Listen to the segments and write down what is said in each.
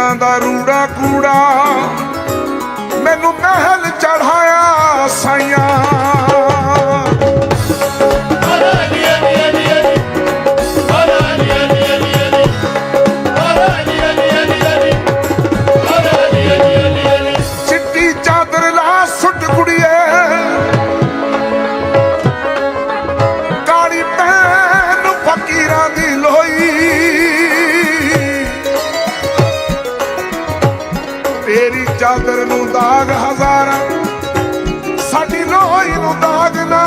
ਦੁਨੀਆ ਦਾ ਰੂੜਾ ਕੂੜਾ ਮੈਨੂੰ ਮਹਿਲ ਚੜਾਇਆ ਸਾਈਆਂ। ਤੇਰੀ ਚਾਦਰ ਨੂੰ ਦਾਗ ਹਜ਼ਾਰਾਂ ਸਾਡੀ ਰੋਈ ਨੂੰ ਦਾਗ ਨਾ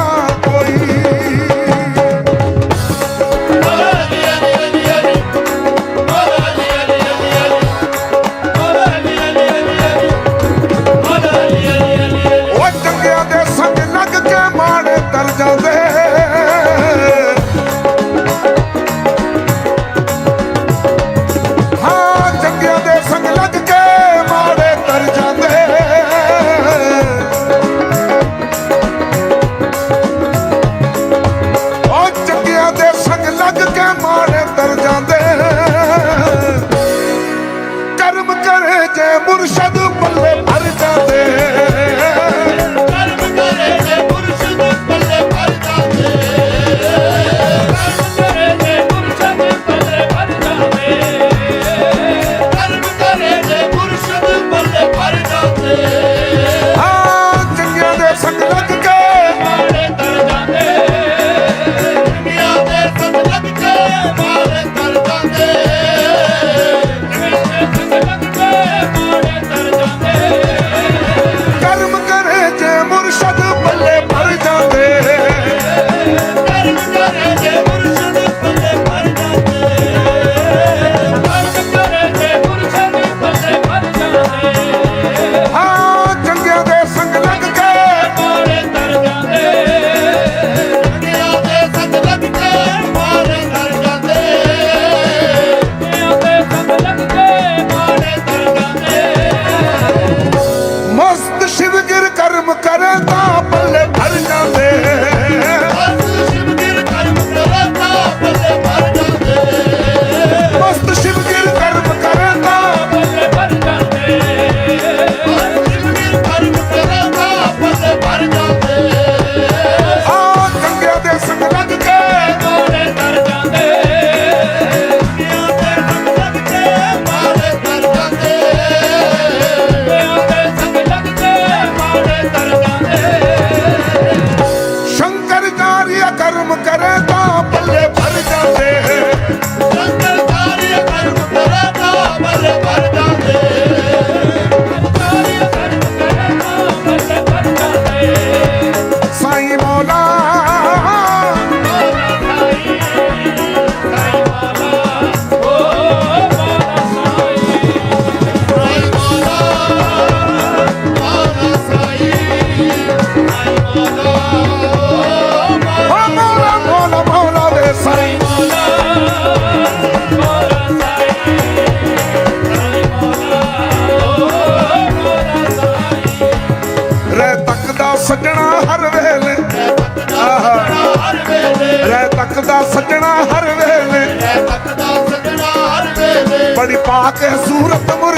पाक सूरत मुर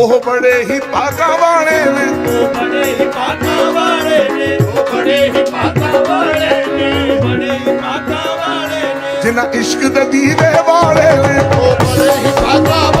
ਉਹ ਬੜੇ ਹੀ ਭਾਗਾਂ ਵਾਲੇ ਨੇ। ਉਹ ਬੜੇ ਹੀ ਭਾਗਾਂ ਵਾਲੇ ਨੇ। ਉਹ ਬੜੇ ਹੀ ਭਾਗਾਂ ਵਾਲੇ ਨੇ। ਬੜੇ ਹੀ ਭਾਗਾਂ ਵਾਲੇ ਨੇ। ਜਿਨ੍ਹਾਂ ਇਸ਼ਕ ਦੇ ਦੀਵੇ ਵਾਲੇ ਨੇ। ਉਹ ਬੜੇ ਹੀ ਭਾਗਾਂ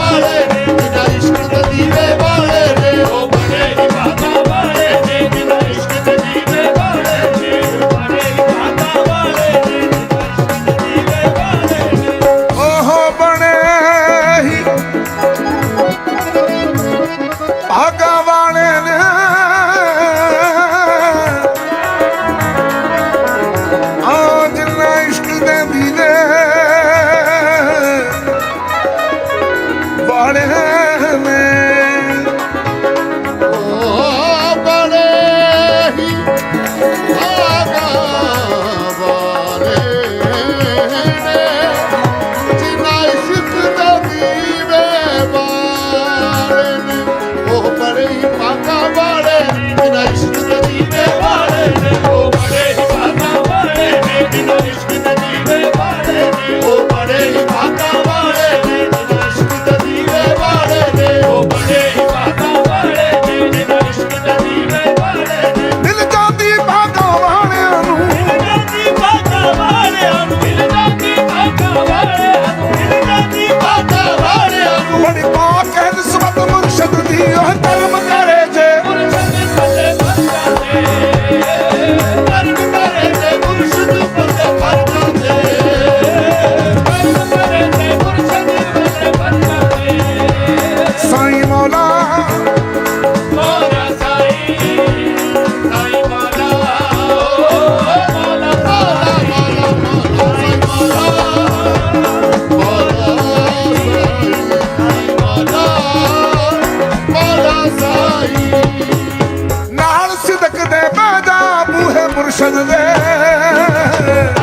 பார்க்காமலே வினை சுடுதடி ਸਿਦਕ ਦੇ ਬਾਦਾ ਮੂਹੇ ਮੁਰਸ਼ਦ ਦੇ।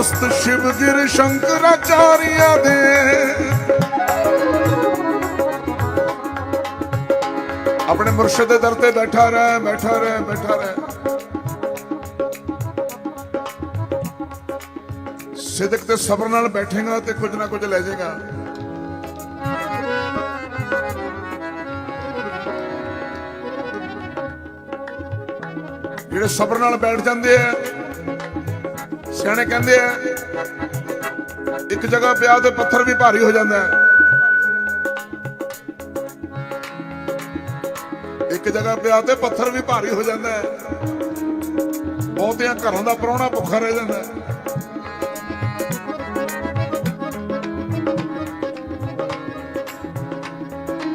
ਮਸਤ ਸ਼ਿਵਗਿਰ ਸ਼ੰਕਰਾਚਾਰਿਆ ਦੇ। ਆਪਣੇ ਮੁਰਸ਼ਿਦ ਦੇ ਦਰ ਤੇ ਬੈਠਾ ਰਹਿ ਬੈਠਾ ਰਹਿ ਬੈਠਾ ਰਹਿ। ਸਿਦਕ ਤੇ ਸਬਰ ਨਾਲ ਬੈਠੇਗਾ ਤੇ ਕੁਝ ਨਾ ਕੁਝ ਲੈ ਜਾਏਗਾ। ਜਿਹੜੇ ਸਬਰ ਨਾਲ ਬੈਠ ਜਾਂਦੇ ਆ ਸਿਆਣੇ ਕਹਿੰਦੇ ਆ ਇੱਕ ਜਗ੍ਹਾ ਪਿਆ ਤੇ ਪੱਥਰ ਵੀ ਭਾਰੀ ਹੋ ਜਾਂਦਾ ਹੈ। ਇੱਕ ਜਗ੍ਹਾ ਪਿਆ ਤੇ ਪੱਥਰ ਵੀ ਭਾਰੀ ਹੋ ਜਾਂਦਾ ਹੈ। ਬਹੁਤਿਆਂ ਘਰਾਂ ਦਾ ਪ੍ਰਾਹੁਣਾ ਭੁੱਖਾ ਰਹਿ ਜਾਂਦਾ ਹੈ।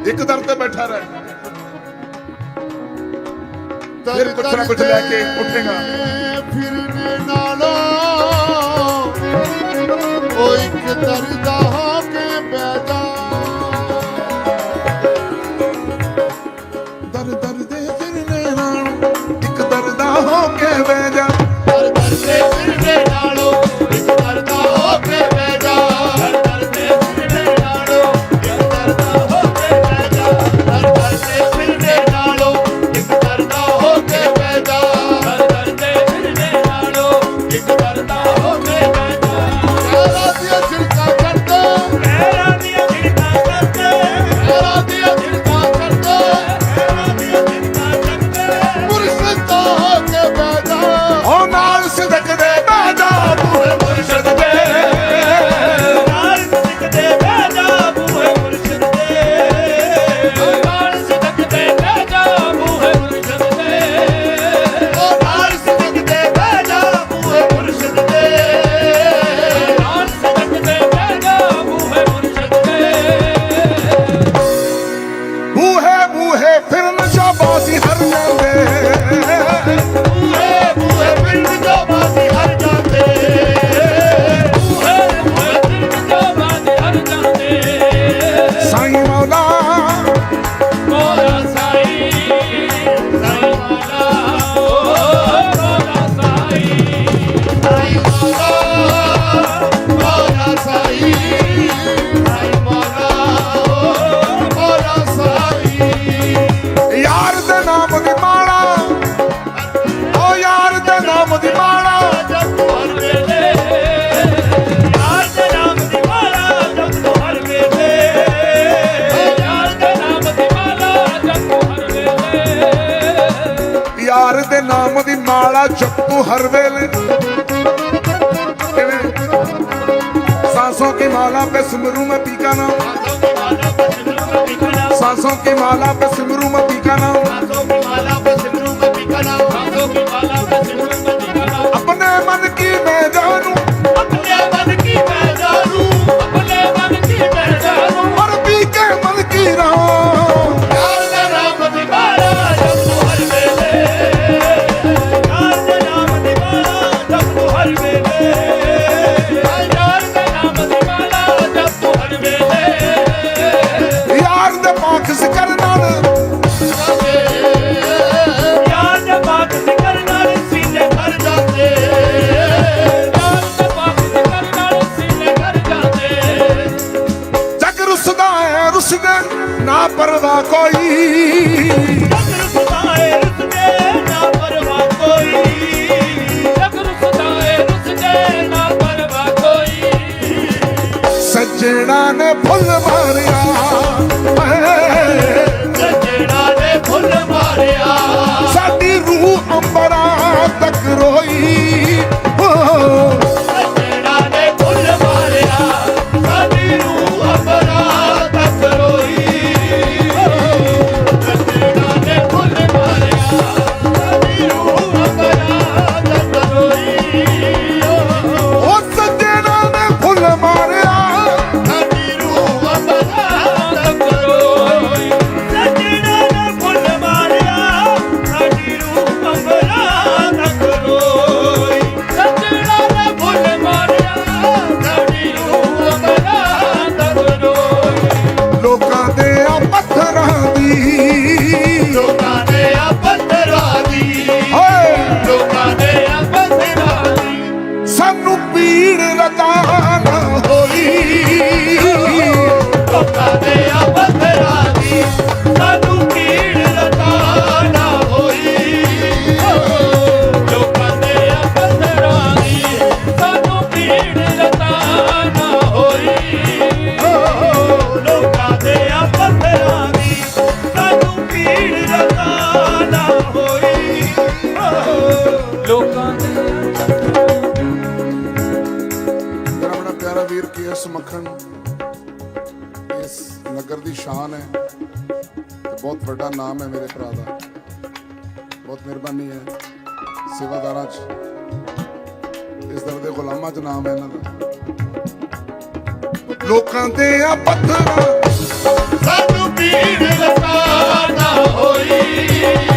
ਇੱਕ ਦਰ ਤੇ ਬੈਠਾ ਰਹਿ। ਫਿਰ ਕੁਛ ਨਾ ਕੁਛ ਲੈ ਕੇ ਉੱਠੇਗਾ। ਉਹ ਇੱਕ ਦਰਦਾ ਹੋ ਕੇ ਬੈਠਾ ਦਰ ਦਰ ਦੇ ਫਿਰਨੇ ਨਾਲ ਇੱਕ ਦਰ ਦਾ ਹੋ ਕੇ ਬਹਿ सांसों की माला पे सिमरू में पी का नाम सांसों की माला पे सिमरू में पी का नाम अपने ਫੁੱਲ ਮਾਰਿਆ ਨੇ ਫੁੱਲ ਮਾਰਿਆ। ਸਾਡੀ ਰੂਹ ਅੰਬਰਾਂ ਤੱਕ ਰੋਈ। ਬਹੁਤ ਮਿਹਰਬਾਨੀ ਹੈ। ਸੇਵਾਦਾਰਾਂ 'ਚ ਇਸ ਦਰ ਦੇ ਗੁਲਾਮਾਂ 'ਚ ਨਾਮ ਹੈ ਇਹਨਾਂ ਦਾ। ਲੋਕਾਂ ਦੇ ਆ ਪੱਥਰਾਂ ਸਾਨੂੰ ਪੀੜ ਲਤਾ ਹੋਈ।